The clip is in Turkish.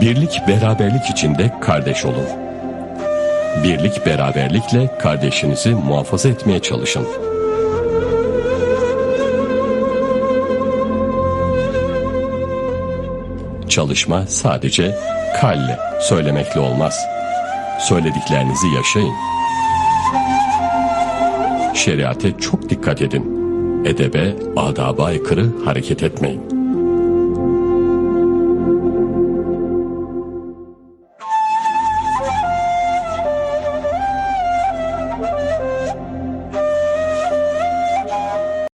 Birlik beraberlik içinde kardeş olun. Birlik beraberlikle kardeşinizi muhafaza etmeye çalışın. Çalışma sadece kalle, söylemekle olmaz. Söylediklerinizi yaşayın. Şeriate çok dikkat edin. Edebe, adaba aykırı hareket etmeyin.